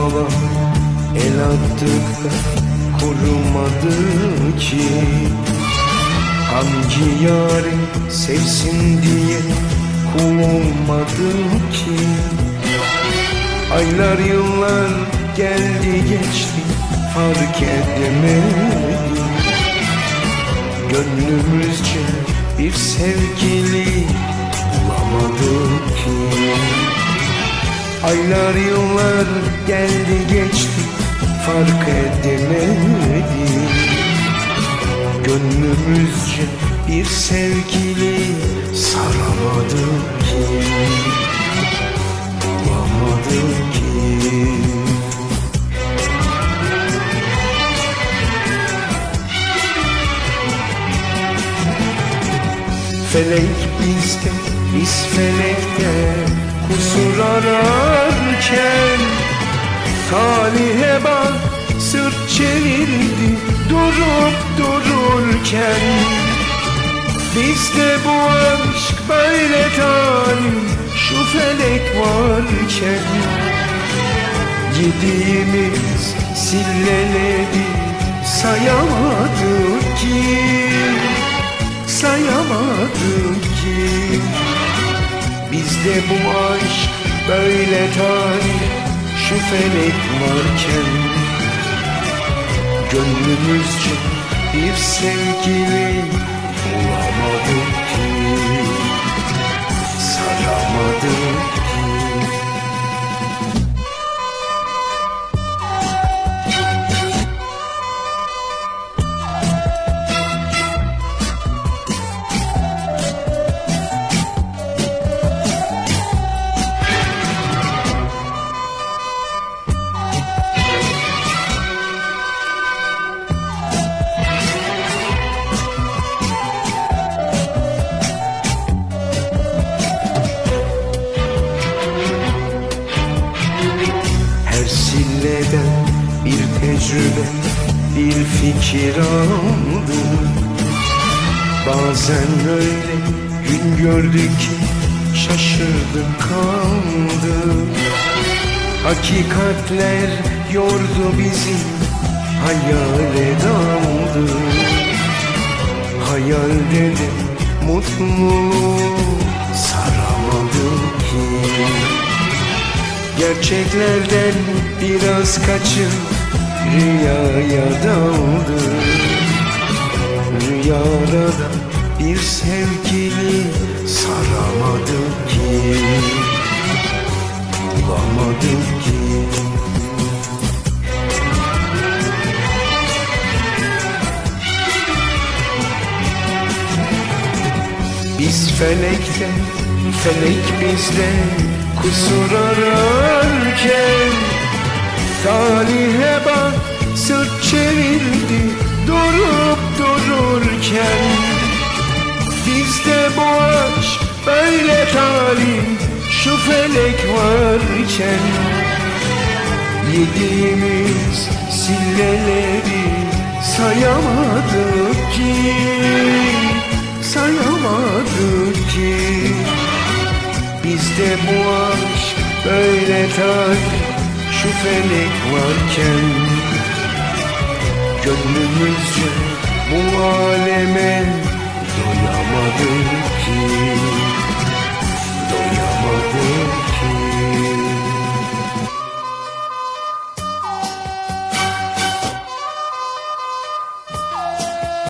dala el attık da kurumadı ki. Hangi yari sevsin diye kul olmadı ki. Aylar yıllar geldi geçti fark edemedim Gönlümüzce bir sevgili bulamadık ki Aylar yıllar geldi geçti. Fark edemedim. Gönlümüzce bir sevgili saramadık ki. Bulamadık ki. Felek bizde, biz felekte. Kusur ararken Talihe bak sırt çevirdi durup dururken. Bizde bu aşk böyle talim şu felek varken. Yediğimiz silleleri sayamadık ki. Sayamadık ki. Bizde bu aşk böyle tarih şu varken Gönlümüzce bir sevgili bulamadık ki tecrübe, bir fikir aldım Bazen öyle gün gördük ki şaşırdım kaldım Hakikatler yordu bizi, hayale daldı Hayalde de mutluluğu saramadım ki. Gerçeklerden biraz kaçıp rüyaya daldı. Rüyada da bir sevgili saramadım ki. Bulamadım ki. Biz felekte, felek bizde kusur ararken Bizde bu aşk böyle talih şu felek varken Yediğimiz silleleri sayamadık ki Sayamadık ki. Bizde bu aşk böyle talih şu felek varken. Gönlümüzce bu aleme Doyamadım ki. Doyamadım